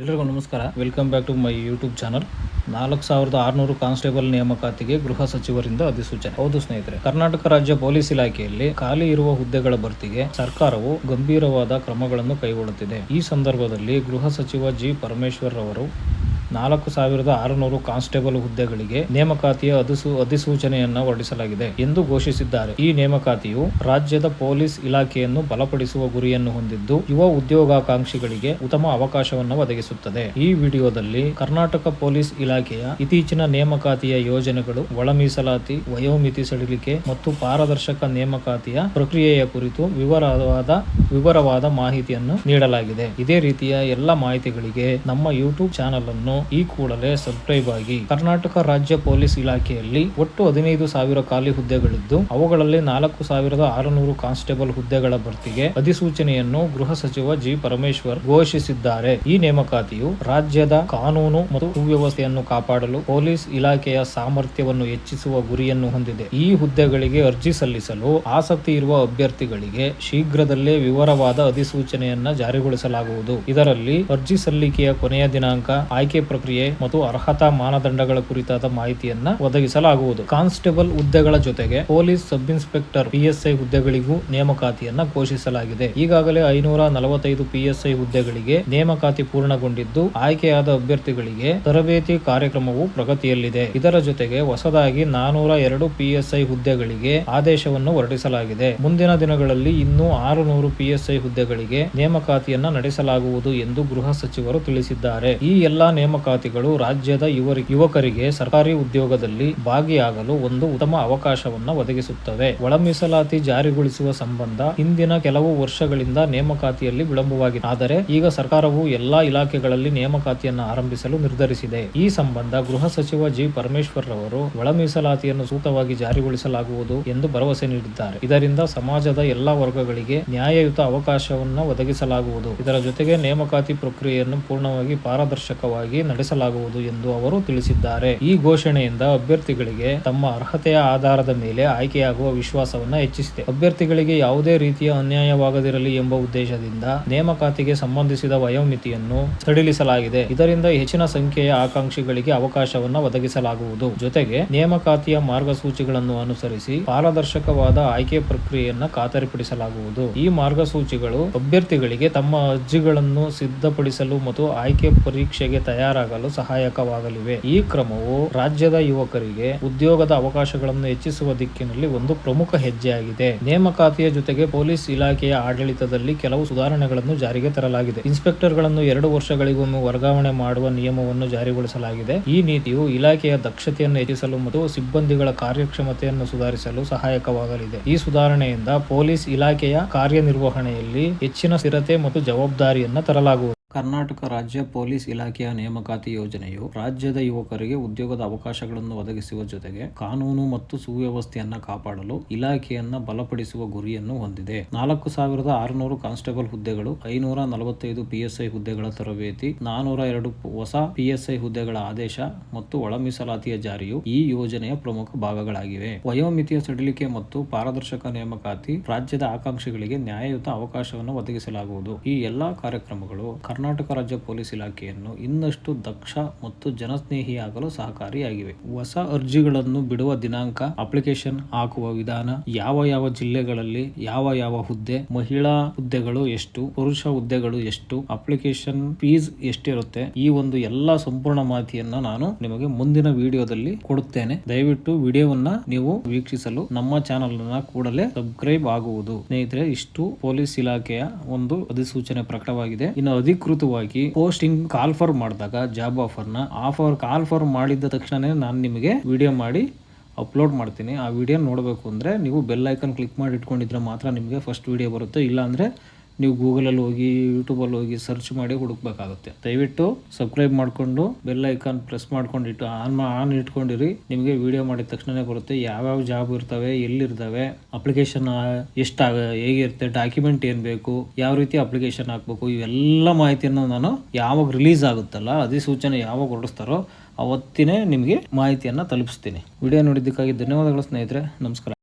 ಎಲ್ರಿಗೂ ನಮಸ್ಕಾರ. Welcome back to my YouTube channel ನಾಲ್ಕು ಸಾವಿರದ ಆರುನೂರು ಕಾನ್ಸ್ಟೇಬಲ್ ನೇಮಕಾತಿಗೆ ಗೃಹ ಸಚಿವರಿಂದ ಅಧಿಸೂಚನೆ. ಹೌದು ಸ್ನೇಹಿತರೆ, ಕರ್ನಾಟಕ ರಾಜ್ಯ ಪೊಲೀಸ್ ಇಲಾಖೆಯಲ್ಲಿ ಖಾಲಿ ಇರುವ ಹುದ್ದೆಗಳ ಭರ್ತಿಗೆ ಸರ್ಕಾರವು ಗಂಭೀರವಾದ ಕ್ರಮಗಳನ್ನು ಕೈಗೊಳ್ಳುತ್ತಿದೆ. ಈ ಸಂದರ್ಭದಲ್ಲಿ ಗೃಹ ಸಚಿವ ಜಿ. ಪರಮೇಶ್ವರ್ ಅವರು ನಾಲ್ಕು ಸಾವಿರದ ಆರುನೂರು ಕಾನ್ಸ್ಟೇಬಲ್ ಹುದ್ದೆಗಳಿಗೆ ನೇಮಕಾತಿಯ ಅಧಿಸು, ಅಧಿಸೂಚನೆಯನ್ನು ಹೊರಡಿಸಲಾಗಿದೆ ಎಂದು ಘೋಷಿಸಿದ್ದಾರೆ. ಈ ನೇಮಕಾತಿಯು ರಾಜ್ಯದ ಪೊಲೀಸ್ ಇಲಾಖೆಯನ್ನು ಬಲಪಡಿಸುವ ಗುರಿಯನ್ನು ಹೊಂದಿದ್ದು, ಯುವ ಉದ್ಯೋಗಾಕಾಂಕ್ಷಿಗಳಿಗೆ ಉತ್ತಮ ಅವಕಾಶವನ್ನು ಒದಗಿಸುತ್ತದೆ. ಈ ವಿಡಿಯೋದಲ್ಲಿ ಕರ್ನಾಟಕ ಪೊಲೀಸ್ ಇಲಾಖೆಯ ಇತ್ತೀಚಿನ ನೇಮಕಾತಿಯ ಯೋಜನೆಗಳು ಒಳ ಮೀಸಲಾತಿ ವಯೋಮಿತಿ ಸಡಿಲಿಕೆ ಮತ್ತು ಪಾರದರ್ಶಕ ನೇಮಕಾತಿಯ ಪ್ರಕ್ರಿಯೆಯ ಕುರಿತು ವಿವರವಾದ ವಿವರವಾದ ಮಾಹಿತಿಯನ್ನು ನೀಡಲಾಗಿದೆ. ಇದೇ ರೀತಿಯ ಎಲ್ಲ ಮಾಹಿತಿಗಳಿಗೆ ನಮ್ಮ ಯೂಟ್ಯೂಬ್ ಚಾನಲ್ ಅನ್ನು ಈ ಕೂಡಲೇ ಸಬ್ಸ್ಕ್ರೈಬ್ ಆಗಿ ಕರ್ನಾಟಕ ರಾಜ್ಯ ಪೊಲೀಸ್ ಇಲಾಖೆಯಲ್ಲಿ ಒಟ್ಟು ಹದಿನೈದು ಸಾವಿರ ಖಾಲಿ ಹುದ್ದೆಗಳಿದ್ದು, ಅವುಗಳಲ್ಲಿ ನಾಲ್ಕು ಸಾವಿರದ ಆರುನೂರು ಕಾನ್ಸ್ಟೇಬಲ್ ಹುದ್ದೆಗಳ ಭರ್ತಿಗೆ ಅಧಿಸೂಚನೆಯನ್ನು ಗೃಹ ಸಚಿವ ಜಿ. ಪರಮೇಶ್ವರ್ ಘೋಷಿಸಿದ್ದಾರೆ. ಈ ನೇಮಕಾತಿಯು ರಾಜ್ಯದ ಕಾನೂನು ಮತ್ತು ಸುವ್ಯವಸ್ಥೆಯನ್ನು ಕಾಪಾಡಲು ಪೊಲೀಸ್ ಇಲಾಖೆಯ ಸಾಮರ್ಥ್ಯವನ್ನು ಹೆಚ್ಚಿಸುವ ಗುರಿಯನ್ನು ಹೊಂದಿದೆ. ಈ ಹುದ್ದೆಗಳಿಗೆ ಅರ್ಜಿ ಸಲ್ಲಿಸಲು ಆಸಕ್ತಿ ಇರುವ ಅಭ್ಯರ್ಥಿಗಳಿಗೆ ಶೀಘ್ರದಲ್ಲೇ ವಿವರವಾದ ಅಧಿಸೂಚನೆಯನ್ನ ಜಾರಿಗೊಳಿಸಲಾಗುವುದು. ಇದರಲ್ಲಿ ಅರ್ಜಿ ಸಲ್ಲಿಕೆಯ ಕೊನೆಯ ದಿನಾಂಕ, ಆಯ್ಕೆ ಪ್ರಕ್ರಿಯೆ ಮತ್ತು ಅರ್ಹತಾ ಮಾನದಂಡಗಳ ಕುರಿತಾದ ಮಾಹಿತಿಯನ್ನ ಒದಗಿಸಲಾಗುವುದು. ಕಾನ್ಸ್ಟೇಬಲ್ ಹುದ್ದೆಗಳ ಜೊತೆಗೆ ಪೊಲೀಸ್ ಸಬ್ ಇನ್ಸ್ಪೆಕ್ಟರ್ ಪಿಎಸ್ಐ ಹುದ್ದೆಗಳಿಗೂ ನೇಮಕಾತಿಯನ್ನ ಘೋಷಿಸಲಾಗಿದೆ. ಈಗಾಗಲೇ ಐನೂರ ನಲವತ್ತೈದು ಪಿಎಸ್ಐ ಹುದ್ದೆಗಳಿಗೆ ನೇಮಕಾತಿ ಪೂರ್ಣಗೊಂಡಿದ್ದು, ಆಯ್ಕೆಯಾದ ಅಭ್ಯರ್ಥಿಗಳಿಗೆ ತರಬೇತಿ ಕಾರ್ಯಕ್ರಮವು ಪ್ರಗತಿಯಲ್ಲಿದೆ. ಇದರ ಜೊತೆಗೆ ಹೊಸದಾಗಿ ನಾನೂರ ಎರಡು ಪಿಎಸ್ಐ ಹುದ್ದೆಗಳಿಗೆ ಆದೇಶವನ್ನು ಹೊರಡಿಸಲಾಗಿದೆ. ಮುಂದಿನ ದಿನಗಳಲ್ಲಿ ಇನ್ನೂ ಆರುನೂರು ಪಿಎಸ್ಐ ಹುದ್ದೆಗಳಿಗೆ ನೇಮಕಾತಿಯನ್ನ ನಡೆಸಲಾಗುವುದು ಎಂದು ಗೃಹ ಸಚಿವರು ತಿಳಿಸಿದ್ದಾರೆ. ಈ ಎಲ್ಲಾ ನೇಮಕಾತಿಗಳು ರಾಜ್ಯದ ಯುವಕರಿಗೆ ಸರ್ಕಾರಿ ಉದ್ಯೋಗದಲ್ಲಿ ಭಾಗಿಯಾಗಲು ಒಂದು ಉತ್ತಮ ಅವಕಾಶವನ್ನು ಒದಗಿಸುತ್ತವೆ. ಒಳ ಮೀಸಲಾತಿ ಜಾರಿಗೊಳಿಸುವ ಸಂಬಂಧ ಹಿಂದಿನ ಕೆಲವು ವರ್ಷಗಳಿಂದ ನೇಮಕಾತಿಯಲ್ಲಿ ವಿಳಂಬವಾಗಿದೆ ಆದರೆ ಈಗ ಸರ್ಕಾರವು ಎಲ್ಲಾ ಇಲಾಖೆಗಳಲ್ಲಿ ನೇಮಕಾತಿಯನ್ನು ಆರಂಭಿಸಲು ನಿರ್ಧರಿಸಿದೆ. ಈ ಸಂಬಂಧ ಗೃಹ ಸಚಿವ ಜಿ. ಪರಮೇಶ್ವರ್ ಅವರು ಒಳ ಮೀಸಲಾತಿಯನ್ನು ಸೂಕ್ತವಾಗಿ ಜಾರಿಗೊಳಿಸಲಾಗುವುದು ಎಂದು ಭರವಸೆ ನೀಡಿದ್ದಾರೆ. ಇದರಿಂದ ಸಮಾಜದ ಎಲ್ಲಾ ವರ್ಗಗಳಿಗೆ ನ್ಯಾಯಯುತ ಅವಕಾಶವನ್ನು ಒದಗಿಸಲಾಗುವುದು. ಇದರ ಜೊತೆಗೆ ನೇಮಕಾತಿ ಪ್ರಕ್ರಿಯೆಯನ್ನು ಪೂರ್ಣವಾಗಿ ಪಾರದರ್ಶಕವಾಗಿ ನಡೆಸಲಾಗುವುದು ಎಂದು ಅವರು ತಿಳಿಸಿದ್ದಾರೆ. ಈ ಘೋಷಣೆಯಿಂದ ಅಭ್ಯರ್ಥಿಗಳಿಗೆ ತಮ್ಮ ಅರ್ಹತೆಯ ಆಧಾರದ ಮೇಲೆ ಆಯ್ಕೆಯಾಗುವ ವಿಶ್ವಾಸವನ್ನ ಹೆಚ್ಚಿಸಿದೆ. ಅಭ್ಯರ್ಥಿಗಳಿಗೆ ಯಾವುದೇ ರೀತಿಯ ಅನ್ಯಾಯವಾಗದಿರಲಿ ಎಂಬ ಉದ್ದೇಶದಿಂದ ನೇಮಕಾತಿಗೆ ಸಂಬಂಧಿಸಿದ ವಯೋಮಿತಿಯನ್ನು ಸಡಿಲಿಸಲಾಗಿದೆ. ಇದರಿಂದ ಹೆಚ್ಚಿನ ಸಂಖ್ಯೆಯ ಆಕಾಂಕ್ಷಿಗಳಿಗೆ ಅವಕಾಶವನ್ನು ಒದಗಿಸಲಾಗುವುದು. ಜೊತೆಗೆ ನೇಮಕಾತಿಯ ಮಾರ್ಗಸೂಚಿಗಳನ್ನು ಅನುಸರಿಸಿ ಪಾರದರ್ಶಕವಾದ ಆಯ್ಕೆ ಪ್ರಕ್ರಿಯೆಯನ್ನು ಖಾತರಿಪಡಿಸಲಾಗುವುದು. ಈ ಮಾರ್ಗಸೂಚಿಗಳು ಅಭ್ಯರ್ಥಿಗಳಿಗೆ ತಮ್ಮ ಅರ್ಜಿಗಳನ್ನು ಸಿದ್ಧಪಡಿಸಲು ಮತ್ತು ಆಯ್ಕೆ ಪರೀಕ್ಷೆಗೆ ತಯಾರಾಗಲು ಸಹಾಯಕವಾಗಲಿವೆ. ಈ ಕ್ರಮವು ರಾಜ್ಯದ ಯುವಕರಿಗೆ ಉದ್ಯೋಗದ ಅವಕಾಶಗಳನ್ನು ಹೆಚ್ಚಿಸುವ ದಿಕ್ಕಿನಲ್ಲಿ ಒಂದು ಪ್ರಮುಖ ಹೆಜ್ಜೆಯಾಗಿದೆ. ನೇಮಕಾತಿಯ ಜೊತೆಗೆ ಪೊಲೀಸ್ ಇಲಾಖೆಯ ಆಡಳಿತದಲ್ಲಿ ಕೆಲವು ಸುಧಾರಣೆಗಳನ್ನು ಜಾರಿಗೆ ತರಲಾಗಿದೆ. ಇನ್ಸ್ಪೆಕ್ಟರ್ಗಳನ್ನು ಎರಡು ವರ್ಷಗಳಿಗೊಮ್ಮೆ ವರ್ಗಾವಣೆ ಮಾಡುವ ನಿಯಮವನ್ನು ಜಾರಿಗೊಳಿಸಲಾಗಿದೆ. ಈ ನೀತಿಯು ಇಲಾಖೆಯ ದಕ್ಷತೆಯನ್ನು ಹೆಚ್ಚಿಸಲು ಮತ್ತು ಸಿಬ್ಬಂದಿಗಳ ಕಾರ್ಯಕ್ಷಮತೆಯನ್ನು ಸುಧಾರಿಸಲು ಸಹಾಯಕವಾಗಲಿದೆ. ಈ ಸುಧಾರಣೆಯಿಂದ ಪೊಲೀಸ್ ಇಲಾಖೆಯ ಕಾರ್ಯನಿರ್ವಹಣೆಯಲ್ಲಿ ಹೆಚ್ಚಿನ ಸ್ಥಿರತೆ ಮತ್ತು ಜವಾಬ್ದಾರಿಯನ್ನು ತರಲಾಗುವುದು. ಕರ್ನಾಟಕ ರಾಜ್ಯ ಪೊಲೀಸ್ ಇಲಾಖೆಯ ನೇಮಕಾತಿ ಯೋಜನೆಯು ರಾಜ್ಯದ ಯುವಕರಿಗೆ ಉದ್ಯೋಗದ ಅವಕಾಶಗಳನ್ನು ಒದಗಿಸುವ ಜೊತೆಗೆ ಕಾನೂನು ಮತ್ತು ಸುವ್ಯವಸ್ಥೆಯನ್ನು ಕಾಪಾಡಲು ಇಲಾಖೆಯನ್ನು ಬಲಪಡಿಸುವ ಗುರಿಯನ್ನು ಹೊಂದಿದೆ. ನಾಲ್ಕು ಸಾವಿರದ ಆರುನೂರು ಕಾನ್ಸ್ಟೇಬಲ್ ಹುದ್ದೆಗಳು, ಐನೂರ ನಲವತ್ತೈದು ಪಿಎಸ್ಐ ಹುದ್ದೆಗಳ ತರಬೇತಿ, ನಾನೂರ ಎರಡು ಹೊಸ ಪಿಎಸ್ಐ ಹುದ್ದೆಗಳ ಆದೇಶ ಮತ್ತು ಒಳಮೀಸಲಾತಿಯ ಜಾರಿಯು ಈ ಯೋಜನೆಯ ಪ್ರಮುಖ ಭಾಗಗಳಾಗಿವೆ. ವಯೋಮಿತಿಯ ಸಡಿಲಿಕೆ ಮತ್ತು ಪಾರದರ್ಶಕ ನೇಮಕಾತಿ ರಾಜ್ಯದ ಆಕಾಂಕ್ಷಿಗಳಿಗೆ ನ್ಯಾಯಯುತ ಅವಕಾಶವನ್ನು ಒದಗಿಸಲಾಗುವುದು. ಈ ಎಲ್ಲಾ ಕಾರ್ಯಕ್ರಮಗಳು ರಾಜ್ಯ ಪೊಲೀಸ್ ಇಲಾಖೆಯನ್ನು ಇನ್ನಷ್ಟು ದಕ್ಷ ಮತ್ತು ಜನಸ್ನೇಹಿಯಾಗಲು ಸಹಕಾರಿಯಾಗಿವೆ. ಹೊಸ ಅರ್ಜಿಗಳನ್ನು ಬಿಡುವ ದಿನಾಂಕ, ಅಪ್ಲಿಕೇಶನ್, ಹಾಕುವ ವಿಧಾನ, ಯಾವ ಯಾವ ಜಿಲ್ಲೆಗಳಲ್ಲಿ ಯಾವ ಯಾವ ಹುದ್ದೆ, ಮಹಿಳಾ ಹುದ್ದೆಗಳು ಎಷ್ಟು, ಪುರುಷ ಹುದ್ದೆಗಳು ಎಷ್ಟು, ಅಪ್ಲಿಕೇಶನ್ ಫೀಸ್ ಎಷ್ಟಿರುತ್ತೆ, ಈ ಒಂದು ಎಲ್ಲಾ ಸಂಪೂರ್ಣ ಮಾಹಿತಿಯನ್ನ ನಾನು ನಿಮಗೆ ಮುಂದಿನ ವಿಡಿಯೋದಲ್ಲಿ ಕೊಡುತ್ತೇನೆ. ದಯವಿಟ್ಟು ವಿಡಿಯೋವನ್ನ ನೀವು ವೀಕ್ಷಿಸಲು ನಮ್ಮ ಚಾನೆಲ್ ಅನ್ನ ಕೂಡಲೇ ಸಬ್ಸ್ಕ್ರೈಬ್ ಆಗುವುದು. ಸ್ನೇಹಿತರೆ, ಇಷ್ಟು ಪೊಲೀಸ್ ಇಲಾಖೆಯ ಒಂದು ಅಧಿಸೂಚನೆ ಪ್ರಕಟವಾಗಿದೆ. ಇನ್ನು ಅಧಿಕೃತವಾಗಿ ಪೋಸ್ಟಿಂಗ್ ಕಾಲ್ ಫಾರ್ ಮಾಡಿದಾಗ ಜಾಬ್ ಆಫರ್ನ ಆಫರ್ ಕಾಲ್ ಫಾರ್ ಮಾಡಿದ ತಕ್ಷಣ ನಾನು ನಿಮಗೆ ವಿಡಿಯೋ ಮಾಡಿ ಅಪ್ಲೋಡ್ ಮಾಡ್ತೀನಿ. ಆ ವಿಡಿಯೋ ನೋಡಬೇಕು ಅಂದರೆ ನೀವು ಬೆಲ್ ಐಕನ್ ಕ್ಲಿಕ್ ಮಾಡಿ ಇಟ್ಕೊಂಡಿದ್ರೆ ಮಾತ್ರ ನಿಮಗೆ ಫಸ್ಟ್ ವಿಡಿಯೋ ಬರುತ್ತೆ. ಇಲ್ಲಾಂದರೆ ನೀವು ಗೂಗಲಲ್ಲಿ ಹೋಗಿ, ಯೂಟ್ಯೂಬಲ್ಲಿ ಹೋಗಿ ಸರ್ಚ್ ಮಾಡಿ ಹುಡುಕ್ಬೇಕಾಗುತ್ತೆ. ದಯವಿಟ್ಟು ಸಬ್ಸ್ಕ್ರೈಬ್ ಮಾಡಿಕೊಂಡು ಬೆಲ್ ಐಕಾನ್ ಪ್ರೆಸ್ ಮಾಡ್ಕೊಂಡು ಇಟ್ಟು ಆನ್ ಆನ್ ಇಟ್ಕೊಂಡಿರಿ. ನಿಮಗೆ ವಿಡಿಯೋ ಮಾಡಿದ ತಕ್ಷಣವೇ ಬರುತ್ತೆ. ಯಾವ್ಯಾವ ಜಾಬ್ ಇರ್ತವೆ, ಎಲ್ಲಿರ್ತವೆ, ಅಪ್ಲಿಕೇಶನ್ ಎಷ್ಟಾಗ ಹೇಗಿರುತ್ತೆ, ಡಾಕ್ಯುಮೆಂಟ್ ಏನು ಬೇಕು, ಯಾವ ರೀತಿ ಅಪ್ಲಿಕೇಶನ್ ಹಾಕಬೇಕು, ಇವೆಲ್ಲ ಮಾಹಿತಿಯನ್ನು ನಾನು ಯಾವಾಗ ರಿಲೀಸ್ ಆಗುತ್ತಲ್ಲ, ಅಧಿಸೂಚನೆ ಯಾವಾಗ ಹೊರಡಿಸ್ತಾರೋ ಅವತ್ತಿನೇ ನಿಮಗೆ ಮಾಹಿತಿಯನ್ನು ತಲುಪಿಸ್ತೀನಿ. ವಿಡಿಯೋ ನೋಡಿದ್ದಕ್ಕಾಗಿ ಧನ್ಯವಾದಗಳು ಸ್ನೇಹಿತರೆ. ನಮಸ್ಕಾರ.